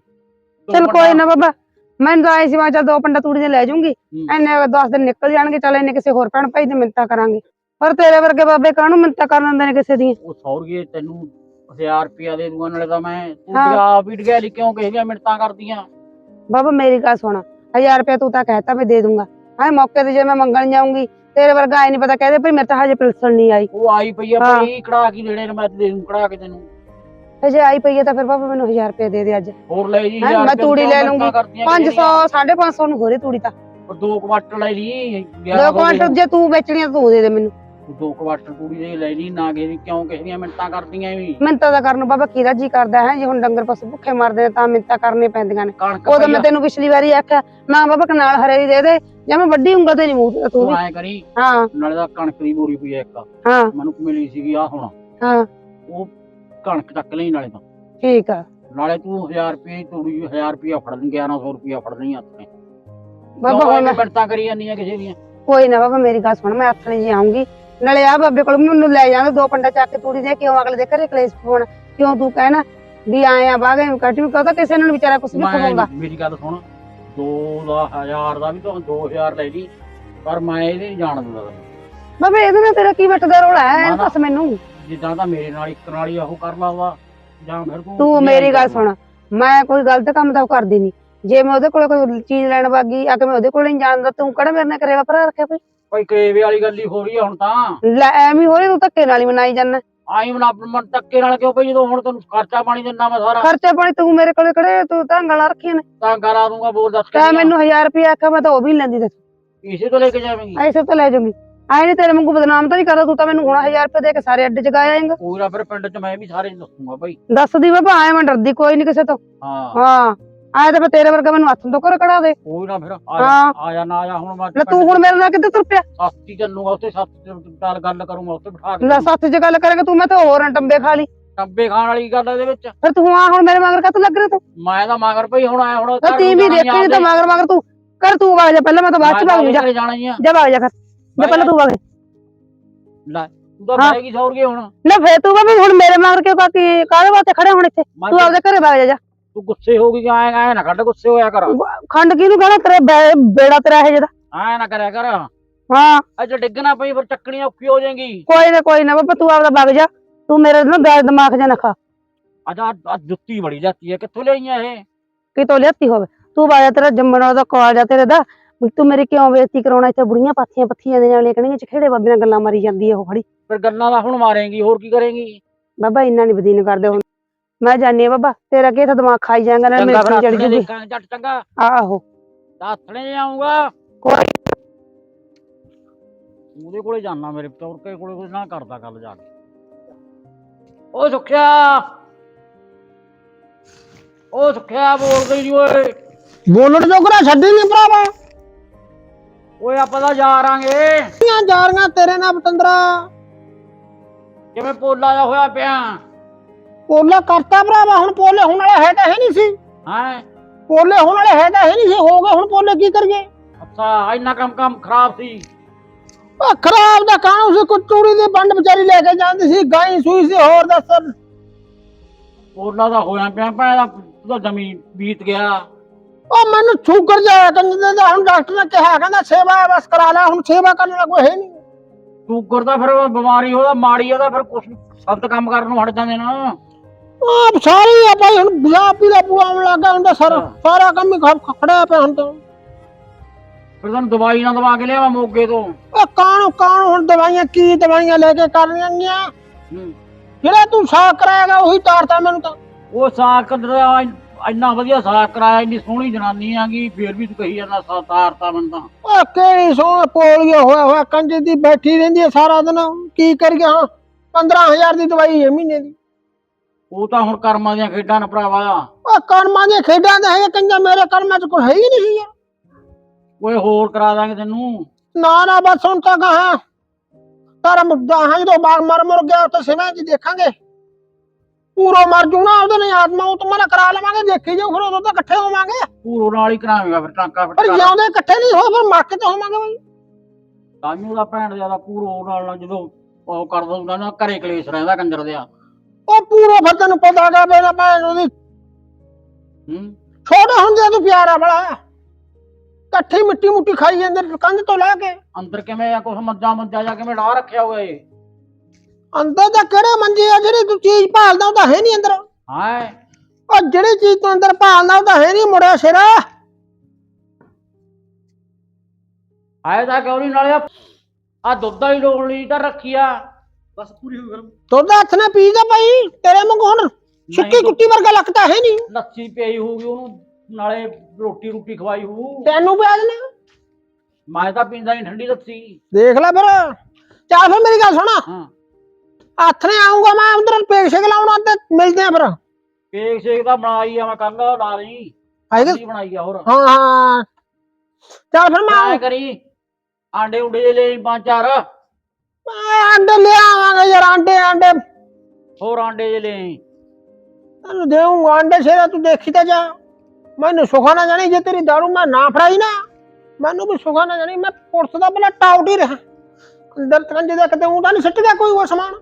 ਦੋ ਚਲ ਪੰਡਾ- ਕੋਈ ਨਾ ਬਾਬਾ ਮੈਨੂੰ ਤਾਂ ਆਈ ਸੀ ਮੈਂ ਕਿਹਾ ਚੱਲ ਦੋ ਪੰਡਾ ਤੂੜੀ ਦੇ ਲੈ ਜਾਊਂਗੀ। ਹੂੰ। ਐਨੇ 10 ਦਿਨ ਨਿਕਲ ਜਾਣਗੇ ਚੱਲ ਇਹਨੇ ਕਿਸੇ ਹੋਰ ਭੈਣ ਭਾਈ ਦੀ ਮਿੰਤਾ ਕਰਾਂਗੇ। ਪਰ ਤੇਰੇ ਵਰਗੇ ਬਾਬੇ ਕਾਹਨੂੰ ਮਿੰਤਾ ਕਰ ਦਿੰਦੇ ਨੇ ਕਿਸੇ ਦੀ ਉਹ ਸੌਰੀਏ ਤੈਨੂੰ 1000 ਰੁਪਿਆ ਦੇ ਦੂੰਗਾ ਨਾਲੇ ਤਾਂ ਮੈਂ ਤੂੰ ਹਾਂ। ਆ ਵੀ ਡਗਿਆ ਲਈ ਕਿਉਂ ਕਿਸੇ ਦੀਆਂ ਮਿੰਟਾਂ ਕਰਦੀਆਂ? ਬਾਬਾ ਮੇਰੀ ਗੱਲ ਸੁਣ। 1000 ਰੁਪਏ ਤੂੰ ਤਾਂ ਕਹਿਤਾ ਮੈਂ ਦੇ ਦੂੰਗਾ। ਹਾਂ ਮੌਕੇ ਤੇ ਜੇ ਮੈਂ ਮੰਗਣ ਜਾਊਂਗੀ ਤੇਰੇ ਵਰਗਾ ਆਈ ਨਹੀਂ ਪਤਾ ਕਹਦੇ ਭਈ ਮੇਰੇ ਤਾਂ ਹਜੇ ਪਿਲਸਣ ਨਹੀਂ ਆਈ। ਉਹ ਆਈ ਪਈ ਆ ਹਾਂ। ਭਾਈ ਕੜਾ ਕੀ ਦੇਣੇ ਨੇ ਮੈਂ ਦੇ ਦੂੰ ਕੜਾ ਕੇ ਤੈਨੂੰ। ਤੇ ਜੇ ਆਈ ਪਈ ਹੈ ਤਾਂ ਫਿਰ ਬਾਬਾ ਮੈਨੂੰ 1000 ਰੁਪਏ ਦੇ ਦੇ ਅੱਜ। ਹੋਰ ਲੈ ਜੀ ਹੈਂ, 1000 ਮੈਂ ਤੂੜੀ ਲੈ ਲੂੰਗੀ। ਕਰਦੀਆਂ 500 550 ਨੂੰ ਹੋ ਰਹੀ ਤੂੜੀ ਤਾਂ। ਉਹ ਦੋ ਕੁਆਟਰ ਲੈ ਲਈ ਦੋ ਕੁਆਂਟਲ ਜੇ ਤੂੰ ਵੇਚਣੀ ਆ ਤਾਂ ਤੂੰ ਦੇ ਦੇ ਮੈਨੂੰ। ਦੋ ਕੁਆਟਰ ਤੂੜੀ ਦੇ ਲੈ ਲਈ ਨਾ ਗੇ ਕਿਉਂ ਕਿਸੇ ਦੀਆਂ ਮਿੰਟਾਂ ਕਰਦੀਆਂ ਵੀ ਮਿੰਤਾ ਦਾ ਕਰਨ ਨੂੰ ਬਾਬਾ ਕਿਹਦਾ ਜੀ ਕਰਦਾ ਹੈ? ਜੇ ਹੁਣ ਡੰਗਰ ਪਸ਼ੂ ਭੁੱਖੇ ਮਰਦੇ ਨੇ ਤਾਂ ਮਿੰਤਾ ਕਰਨੀਆਂ ਪੈਂਦੀਆਂ ਨੇ। ਕਣਕ ਉਦੋਂ ਮੈਂ ਤੈਨੂੰ ਪਿਛਲੀ ਵਾਰੀ ਆਖਿਆ ਮੈਂ ਬਾਬਾ ਕਨਾਲ ਹਰੇ ਦੀ ਦੇ ਦੇ ਜਾਂ ਮੈਂ ਵੱਡੀ ਉਂਗਲ ਤੇ ਨਹੀਂ ਮੂੰਹ ਤੇ ਵੀ। ਐ ਕਰੀ ਹਾਂ। ਨਾਲੇ ਦਾ ਕਣਕ ਦੀ ਬੋਰੀ ਪਈ ਆ ਇੱਕ। ਹਾਂ। ਮੈਨੂੰ ਮਿਲੀ ਸੀਗੀ ਆ ਹੁਣ। ਹਾਂ। ਉਹ ਕਣਕ ਚੱਕ ਲਈ ਨਾਲੇ ਤਾਂ। ਠੀਕ ਆ। ਨਾਲੇ ਤੂੰ 1000 ਰੁਪਏ ਤੂੜੀ 1000 ਰੁਪਿਆ ਫੜ ਲਈ 1100 ਰੁਪਿਆ ਫੜ ਲਈ ਨੇ। ਬਾਬਾ ਹੁਣ ਮਿੰਟਾਂ ਕਰੀ ਜਾਂਦੀਆਂ ਕਿਸੇ ਦੀਆਂ? ਕੋਈ ਨਾ ਬਾਬਾ ਮੇਰੀ ਗੱਲ ਸੁਣ ਮੈਂ ਆਥਣੇ ਜੀ ਆਉਂਗੀ। ਨਾਲੇ ਆ ਬਾਬੇ ਕੋਲ ਮੈਨੂੰ ਲੈ ਜਾਣਾ ਦੋ ਪੰਡਾ ਚੱਕ ਕੇ ਤੂੜੀ ਦੇ ਕਿਉਂ ਅਗਲੇ ਦੇ ਘਰੇ ਕਲੇਸ਼ ਪਾਉਣਾ ਕਿਉਂ ਤੂੰ ਕਹਿਣਾ ਵੀ ਆਏ ਆ ਬਾਗੇ ਕੱਟ ਵੀ ਕਹਦਾ ਕਿਸੇ ਨੂੰ ਵਿਚਾਰਾ ਕੁਛ ਵੀ ਖਵਾਉਂਦਾ ਮੇਰੀ ਗੱਲ ਸੁਣ 2000 ਦਾ ਵੀ ਤੂੰ 2000 ਲੈ ਲਈ ਪਰ ਮੈਂ ਇਹਦੇ ਨਹੀਂ ਜਾਣ ਦਿੰਦਾ। ਬਾਬੇ ਇਹਦੇ ਨਾਲ ਤੇਰਾ ਕੀ ਵੱਟਦਾ ਰੋਲਾ ਹੈ ਨਾ, ਇਹ ਨਾ। ਦੱਸ ਮੈਨੂੰ ਜਿੱਦਾਂ ਤਾਂ ਮੇਰੇ ਨਾਲ ਇੱਕ ਨਾਲ ਹੀ ਉਹ ਕਰ ਲਾਵਾ ਜਾਂ ਫਿਰ ਤੂੰ ਤੂੰ ਮੇਰੀ ਗੱਲ? ਸੁਣ ਮੈਂ ਕੋਈ ਗਲਤ ਕੰਮ ਤਾਂ ਕਰਦੀ ਨਹੀਂ ਜੇ ਮੈਂ ਉਹਦੇ ਕੋਲ ਕੋਈ ਚੀਜ਼ ਲੈਣ ਵਾਗੀ ਆ ਕੇ ਮੈਂ ਉਹਦੇ ਕੋਲ ਨਹੀਂ ਜਾਣਦਾ ਤੂੰ ਕਿਹੜਾ ਮੇਰੇ ਨਾਲ ਕਰੇਗਾ ਭਰਾ ਰੱਖਿਆ ਕੋਈ ਭਾਈ ਕਰੇਵੇ ਵਾਲੀ ਗੱਲ ਹੀ ਹੋ ਰਹੀ ਆ ਹੁਣ ਤਾਂ। ਲੈ ਐਵੇਂ ਹੀ ਹੋ ਰਹੀ ਤੂੰ ਧੱਕੇ ਨਾਲ ਹੀ ਮਨਾਈ ਜਾਂਦਾ। ਆਈ ਮਨ ਮਨ ਤੱਕੇ ਨਾਲ ਕਿਉਂ ਭਈ ਜਦੋਂ ਹੁਣ ਤੈਨੂੰ ਖਰਚਾ ਪਾਣੀ ਦਿੰਦਾ ਮੈਂ ਸਾਰਾ। ਖਰਚੇ ਪਾਣੀ ਤੂੰ ਮੇਰੇ ਕੋਲ ਕਿਹੜੇ ਤੂੰ ਤਾਂ ਗਲਾ ਰੱਖੀਆਂ ਨੇ। ਤਾਂ ਕਰਾ ਦੂੰਗਾ ਬੋਲ ਦੱਸ ਕਹਿ ਮੈਨੂੰ 1000 ਰੁਪਏ ਆਖਿਆ ਮੈਂ ਤਾਂ ਉਹ ਵੀ ਨੀ ਲੈਂਦੀ ਤੇ ਇਸੇ ਤੋਂ ਲੈ ਕੇ ਜਾਵੇਂਗੀ। ਐਸੇ ਤਾਂ ਲੈ ਜਾਊਂਗੀ। ਆਏ ਨਹੀਂ ਤੇਰੇ ਵਾਂਗੂ ਬਦਨਾਮ ਤਾਂ ਨਹੀਂ ਕਰਦਾ ਤੂੰ ਤਾਂ ਮੈਨੂੰ ਹੁਣ 1000 ਰੁਪਏ ਦੇ ਕੇ ਸਾਰੇ ਅੱਡੇ ਚ ਗਾ ਆਏਂਗਾ। ਨਾ ਫਿਰ ਪਿੰਡ ਚ ਮੈਂ ਵੀ ਸਾਰੇ ਨੂੰ ਦੱਸੂਗਾ ਭਾਈ। ਦੱਸਦੀ ਬਾਬਾ ਆਏ ਮੈਂ ਡਰਦੀ ਕੋਈ ਨਹੀਂ ਕਿਸੇ ਤੋਂ। ਹਾਂ। ਹਾਂ। ਆਏ ਤਾਂ ਫਿਰ ਤੇਰੇ ਵਰਗਾ ਮੈਨੂੰ ਹੱਥ ਤੋਂ ਕਰ ਕਢਾ ਦੇ। ਕੋਈ ਨਾ ਫਿਰ ਆ ਜਾ ਹਾਂ। ਆ ਜਾ ਨਾ ਆ ਜਾ ਹੁਣ ਮੈਂ ਲੈ ਤੂੰ ਹੁਣ ਮੇਰੇ ਨਾਲ ਕਿੱਥੇ ਤੁਰ ਪਿਆ? ਸਸਤੀ ਚੱਲੂਗਾ ਉੱਥੇ ਸਸਤੀ ਨਾਲ ਗੱਲ ਕਰੂੰਗਾ ਉੱਥੇ ਬਿਠਾ ਕੇ ਲੈ ਸੱਤ ਚ ਗੱਲ ਕਰੇਗਾ ਤੂੰ ਮੈਂ ਤਾਂ ਹੋਰ ਟੰਬੇ ਖਾ ਲਈ। ਟੱਬੇ ਖਾਣ ਵਾਲੀ ਗੱਲ ਇਹਦੇ ਵਿੱਚ। ਫਿਰ ਤੂੰ ਆ ਹੁਣ ਮੇਰੇ ਮਗਰ ਕਾ ਲੱਗ ਰਿਹਾ ਤੂੰ? ਮੈਂ ਤਾਂ ਮਗਰ ਭਈ ਹੁਣ ਆਇਆ ਹੁਣ ਤਾਂ ਤੀ ਵੀ ਦੇਖੀ ਤਾਂ ਮਗਰ ਮਗਰ ਤੂੰ। ਕਰ ਤੂੰ ਵਗ ਜਾ ਪਹਿਲਾਂ ਮੈਂ ਤਾਂ ਬਾਅਦ ਚ ਵਗ ਜਾ। ਜਾਣਾ ਹੀ ਆ। ਜਾ ਵਗ ਜਾ ਕਰ। ਜਾ ਪਹਿਲਾਂ ਤੂੰ ਵਗ ਜਾ। ਲੈ ਤੂੰ ਤਾਂ ਹਾਂ। ਬੈਗੀ ਸੌਰ ਗਏ ਹੁਣ। ਨਾ ਫੇਰ ਤੂੰ ਬਾਬਾ ਹੁਣ ਮੇਰੇ ਮਗਰ ਕਿਉਂ ਕਾਕੀ ਕਾਹਦੇ ਵਾਸਤੇ ਖੜੇ ਹੁਣ ਇੱਥੇ? ਮੈਂ ਤੂੰ ਆਪਦੇ ਘਰੇ ਵਗ ਜਾ ਜਾ। ਤੂੰ ਗੁੱਸੇ ਹੋ ਗਈ ਆਏ ਆਏ ਨਾ ਕੱਢ ਗੁੱਸੇ ਹੋਇਆ ਕਰ। ਖੰਡ ਕਿਹਨੂੰ ਕਹਣਾ? ਤੇਰੇ ਬੇੜਾ ਤੇਰਾ ਇਹ ਜਿਹਦਾ ਆਏ ਨਾ ਕਰਿਆ ਕਰ। ਹਾਂ। ਅੱਜ ਡਿੱਗਣਾ ਪਈ ਫਿਰ ਚੱਕਣੀ ਔਖੀ ਹੋ ਜਾਏਗੀ। ਕੋਈ ਨਾ ਕੋਈ ਨਾ ਬਾਬਾ ਤੂੰ ਆਪਦਾ ਵਗ ਜਾ। ਤੂੰ ਮੇਰੇ ਨਾ ਗੈਸ ਦਿਮਾਗ ਜਾਂ ਨਾ ਖਾ। ਅੱਜ ਆ ਜੁੱਤੀ ਬੜੀ ਜਾਂਦੀ ਹੈ ਕਿੱਥੋਂ ਲਿਆਈਆਂ ਇਹ? ਕਿਤੋਂ ਲਿਆਤੀ ਹੋਵੇ? ਤੂੰ ਵਗ ਜਾ ਤੇਰਾ ਜੰਮਣ ਵਾਲਾ ਕਾਲ ਜਾ ਤੇਰੇ ਦਾ। ਤੂੰ ਮੇਰੀ ਕਿਉਂ ਬੇਇੱਜ਼ਤੀ ਕਰਾਉਣਾ? ਇੱਥੇ ਬੁੜੀਆਂ ਪਾਥੀਆਂ ਪੱਥੀਆਂ ਦੇ ਨਾਲ ਲਿਖਣੀਆਂ ਚਖੇੜੇ ਬਾਬੇ ਨਾਲ ਗੱਲਾਂ ਮਾਰੀ ਜਾਂਦੀ ਹੈ ਉਹ ਖੜੀ। ਫਿਰ ਗੱਲਾਂ ਦਾ ਹੁਣ ਮਾਰੇਂਗੀ ਹੋਰ ਕੀ ਕਰੇਂਗੀ? ਬਾਬਾ ਇੰਨਾ ਨਹੀਂ ਬਦੀਨ ਕਰਦੇ ਮੈਂ ਜਾਣੀ ਆ ਬਾਬਾ ਤੇਰਾ ਕੀ ਇੱਥੇ ਦਿਮਾਗ ਖਾਈ ਜਾਏਗਾ ਨਾ ਚੰਗਾ ਮੇਰੇ ਚੜ ਜੂਗੀ ਝੱਟ ਚੰਗਾ। ਆਹੋ। ਹੱਥਣੇ ਆਉਂਗਾ ਕੋਈ ਉਹਦੇ ਕੋਲੇ ਜਾਣਾ ਮੇਰੇ ਚੌਰਕੇ ਕੋਲੇ ਉਹਦੇ ਨਾਲ ਕਰਦਾ ਗੱਲ ਜਾ ਕੇ। ਉਹ ਸੁਖਿਆ। ਉਹ ਸੁਖਿਆ ਬੋਲਦੇ ਨਹੀਂ ਓਏ। ਬੋਲਣ ਜੋਗਰਾ ਛੱਡੀ ਨਹੀਂ ਭਰਾਵਾ। ਓਏ ਆਪਾਂ ਤਾਂ ਜਾ ਰਾਂਗੇ। ਆਂ ਜਾਰੀਆਂ ਤੇਰੇ ਨਾਲ ਪਤੰਦਰਾ ਕਿਵੇਂ ਪੋਲਾ ਜਾ ਹੋਇਆ ਪਿਆ। ਪੋਲਾ ਕਰਤਾ ਭਰਾਵਾ ਹੁਣ ਪੋਲੇ ਹੁਣ ਵਾਲੇ ਹੈ ਤਾਂ ਹੈ ਨਹੀਂ ਸੀ। ਹੈ? ਪੋਲੇ ਹੁਣ ਵਾਲੇ ਹੈ ਤਾਂ ਹੈ ਨਹੀਂ ਸੀ ਹੋ ਗਏ ਹੁਣ ਪੋਲੇ ਕੀ ਕਰੀਏ? ਅੱਛਾ ਇੰਨਾ ਕੰਮ ਕੰਮ ਖਰਾਬ ਸੀ। ਉਹ ਖਰਾਬ ਦਾ ਕਾਹਨੂੰ ਸੀ ਕੋਈ ਚੂੜੀ ਦੀ ਬੰਡ ਵਿਚਾਰੀ ਲੈ ਕੇ ਜਾਂਦੀ ਸੀ ਗਾਈ ਸੂਈ ਸੀ ਹੋਰ ਦੱਸ। ਪੋਲਾ ਦਾ ਹੋਇਆ ਪਿਆ ਭੈਣ ਦਾ ਜ਼ਮੀਨ ਬੀਤ ਗਿਆ। ਉਹ ਮੈਨੂੰ ਸ਼ੂਗਰ ਜਾਇਆ ਕੰਜਦੇ ਦਾ ਹੁਣ ਡਾਕਟਰ ਨੇ ਕਿਹਾ ਕਹਿੰਦਾ ਸੇਵਾ ਬਸ ਕਰਾ ਲੈ ਹੁਣ ਸੇਵਾ ਕਰਨ ਵਾਲਾ ਕੋਈ ਹੈ ਨਹੀਂ। ਸ਼ੂਗਰ ਦਾ ਫਿਰ ਬਿਮਾਰੀ ਉਹਦਾ ਮਾੜੀ ਉਹਦਾ ਫਿਰ ਕੁਛ ਸਖਤ ਕੰਮ ਕਰਨ ਨੂੰ ਹਟ ਜਾਂਦੇ ਨਾ। ਆਪ ਸਾਰੀ ਆ ਭਾਈ ਹੁਣ ਗੁਲਾਬੀ ਦਾ ਬੂਆ ਆਉਣ ਲੱਗਾ ਹੁੰਦਾ ਸਾਰਾ। ਹਾਂ। ਸਾਰਾ ਕੰਮ ਹੀ ਖੜ- ਖੜਿਆ ਪਿਆ ਹੁਣ ਤਾਂ। ਫਿਰ ਤੁਹਾਨੂੰ ਦਵਾਈ ਨਾ ਦਵਾ ਕੇ ਲਿਆਵਾਂ ਮੋਗੇ ਤੋਂ। ਉਹ ਕਾਣੂ ਕਾਣੂ ਹੁਣ ਦਵਾਈਆਂ ਕੀ ਦਵਾਈਆਂ ਲੈ ਕੇ ਕਰਨੀਆਂ ਗੀਆਂ ਹੂੰ। ਜਿਹੜਾ ਤੂੰ ਸਾਕ ਕਰਾਏਗਾ ਉਹੀ ਤਾਰਤਾ ਮੈਨੂੰ ਤਾਂ। ਉਹ ਸਾਕ ਦਾ ਇੰਨਾ ਵਧੀਆ ਸਾਕ ਕਰਾਇਆ ਇੰਨੀ ਸੋਹਣੀ ਜਨਾਨੀ ਆਗੀ ਫੇਰ ਵੀ ਤੂੰ ਕਹੀ ਜਾਂਦਾ ਸਾ ਤਾਰਤਾ ਮੈਨੂੰ ਤਾਂ। ਉਹ ਕਿਹੜੀ ਸੋਹ ਪੋਲੀਓ ਹੋਇਆ ਹੋਇਆ ਕੰਜੇ ਦੀ ਬੈਠੀ ਰਹਿੰਦੀ ਹੈ ਸਾਰਾ ਦਿਨ। ਕੀ ਕਰ ਗਿਆ ਹਾਂ 15000 ਦੀ ਦਵਾਈ ਹੈ ਮਹੀਨੇ ਦੀ। ਉਹ ਤਾਂ ਹੁਣ ਕਰਮਾਂ ਦੀਆਂ ਖੇਡਾਂ ਨੇ ਭਰਾਵਾ। ਉਹ ਕਰਮਾਂ ਦੀਆਂ ਖੇਡਾਂ ਦੇ ਹੈ ਕੰਜਾ ਮੇਰੇ ਕਰਮਾਂ ਚ ਕੋਈ ਹੈ ਹੀ ਨਹੀਂ ਯਾਰ। ਓਏ ਹੋਰ ਕਰਾ ਦਾਂਗੇ ਤੈਨੂੰ। ਨਾ ਨਾ ਬਸ ਹੁਣ ਤਾਂ ਕਹਾ ਤਾਰਾ ਮੁੱਦਾ ਹਾਂ ਜਦੋਂ ਬਾਗ ਮਰ ਮਰ ਗਿਆ ਤਾਂ ਸਿਵੇਂ ਚ ਦੇਖਾਂਗੇ। ਪੂਰੋ ਮਰ ਜੂ ਨਾ ਉਹਦੇ ਨੇ ਆਤਮਾ ਉਹ ਤੁਮਾਰਾ ਕਰਾ ਲਵਾਂਗੇ ਦੇਖੀ ਜਾਓ ਫਿਰ ਉਦੋਂ ਤਾਂ ਇਕੱਠੇ ਹੋਵਾਂਗੇ। ਪੂਰੋ ਨਾਲ ਹੀ ਕਰਾਵੇਂਗਾ ਫਿਰ ਟਾਂਕਾ ਪਰ ਫਿਰ ਜਿਉਂਦੇ ਇਕੱਠੇ ਨਹੀਂ ਹੋਏ ਫਿਰ ਮਰ ਕੇ ਤਾਂ ਹੋਵਾਂਗੇ ਬਈ। ਕਾਨੂੰ ਦਾ ਭੈਣ ਜ਼ਿਆਦਾ ਪੂਰੋ ਨਾਲ ਨਾਲ ਜਦੋਂ ਉਹ ਕਰ ਦਊਗਾ ਨਾ ਘਰੇ ਕਲੇਸ਼ ਰਹਿੰਦਾ ਕੰਜਰ ਦਿਆ ਉਹ ਪੂਰੋ ਫਿਰ ਤੈਨੂੰ ਪਤਾ ਗਾ ਬੇਨਾ ਭੈਣ ਉਹਦੀ ਹੂੰ। ਛੋਟੇ ਹੁੰਦੇ ਤੂੰ ਪਿਆਰਾ ਬੜਾ ਇਕੱਠੀ ਮਿੱਟੀ ਮੁੱਟੀ ਖਾਈ ਜਾਂਦੇ ਕੰਧ ਤੋਂ ਲੈ ਕੇ। ਅੰਦਰ ਕਿਵੇਂ ਆ ਕੁਛ ਮੱਝਾਂ ਮੱਝਾਂ ਜਾ ਕਿਵੇਂ ਢਾ ਰੱਖਿਆ ਹੋਇਆ ਏ? ਅੰਦਰ ਤਾਂ ਕਿਹੜੇ ਮੰਜੇ ਆ ਜਿਹੜੀ ਤੂੰ ਚੀਜ਼ ਭਾਲਦਾ ਉਹ ਤਾਂ ਹੈ ਨਹੀਂ ਅੰਦਰ। ਹਾਂ ਉਹ ਜਿਹੜੀ ਚੀਜ਼ ਤੂੰ ਅੰਦਰ ਭਾਲਦਾ ਉਹ ਤਾਂ ਹੈ ਨਹੀਂ ਮੁੜਿਆ ਸਿਰਾ। ਆਏ ਤਾਂ ਕਿਉਂ ਨਹੀਂ ਨਾਲੇ ਆ ਦੁੱਧ ਵਾਲੀ ਡੋਲੀ ਤਾਂ ਰੱਖੀ ਆ। ਬਸ ਪੂਰੀ ਹੋ ਗਈ ਦੁੱਧ ਹੱਥ ਨਾਲ ਪੀ ਜਾ ਭਾਈ ਤੇਰੇ ਵਾਂਗੂ ਹੁਣ। ਸੁੱਕੀ ਕੁੱਟੀ ਵਰਗਾ ਲੱਗਦਾ ਹੈ ਨਹੀਂ। ਲੱਸੀ ਪਈ ਹੋਊਗੀ ਉਹਨੂੰ ਨਾਲੇ ਰੋਟੀ ਰੋਟੀ ਖਵਾਈ ਹੋਊ। ਤੈਨੂੰ ਪਿਆ ਨੇ ਮੈਂ ਤਾਂ ਪੀਂਦਾ ਨਹੀਂ ਠੰਡੀ ਲੱਸੀ। ਦੇਖ ਲੈ ਫਿਰ। ਚੱਲ ਫਿਰ ਮੇਰੀ ਗੱਲ ਸੁਣ। ਹਾਂ। ਹੱਥ ਨੇ ਆਉਂਗਾ ਮੈਂ ਉਧਰ ਪੇਕ ਸ਼ੇਕ ਲਾਉਣਾ ਤੇ ਮਿਲਦੇ ਆ ਫਿਰ। ਕੇਕ ਸ਼ੇਕ ਦਾ ਬਣਾਈ ਆ ਮੈਂ ਕੱਲ ਲਾ ਲਈ ਆਏਗਾ ਕੀ ਬਣਾਈ ਆ ਹੋਰ। ਹਾਂ ਹਾਂ। ਚੱਲ ਫਿਰ ਮੈਂ ਐ ਕਰੀ ਆਂਡੇ ਉਂਡੇ ਜੇ ਲੈ ਆਈ ਪੰਜ ਚਾਰ। ਮੈਂ ਅੰਡੇ ਲੈ ਆਵਾਂਗਾ ਯਾਰ ਅੰਡੇ ਅੰਡੇ। ਹੋਰ ਆਂਡੇ ਜੇ ਲੈ ਆਈ ਤੈਨੂੰ ਦੇਊਂਗਾ ਅੰਡੇ ਸ਼ੇਰਾ ਤੂੰ ਦੇਖੀ ਤਾਂ ਜਾ। ਮੈਨੂੰ ਸੁਖਾ ਨਾ ਜਾਣੀ ਜੇ ਤੇਰੀ ਦਾਰੂ ਮੈਂ ਨਾ ਫੜਾਈ ਨਾ। ਮੈਨੂੰ ਵੀ ਸੁਖਾ ਨਾ ਜਾਣੀ ਮੈਂ ਪੁਲਿਸ ਦਾ ਬਲਾ ਟਾਊਟ ਹੀ ਰਹਾ। ਅੰਦਰ ਤੰਜ ਦੇ ਕਿਤੇ ਉਂਦਾ ਨਹੀਂ ਸਿੱਟ ਗਿਆ ਕੋਈ ਉਹ ਸਮਾਨ।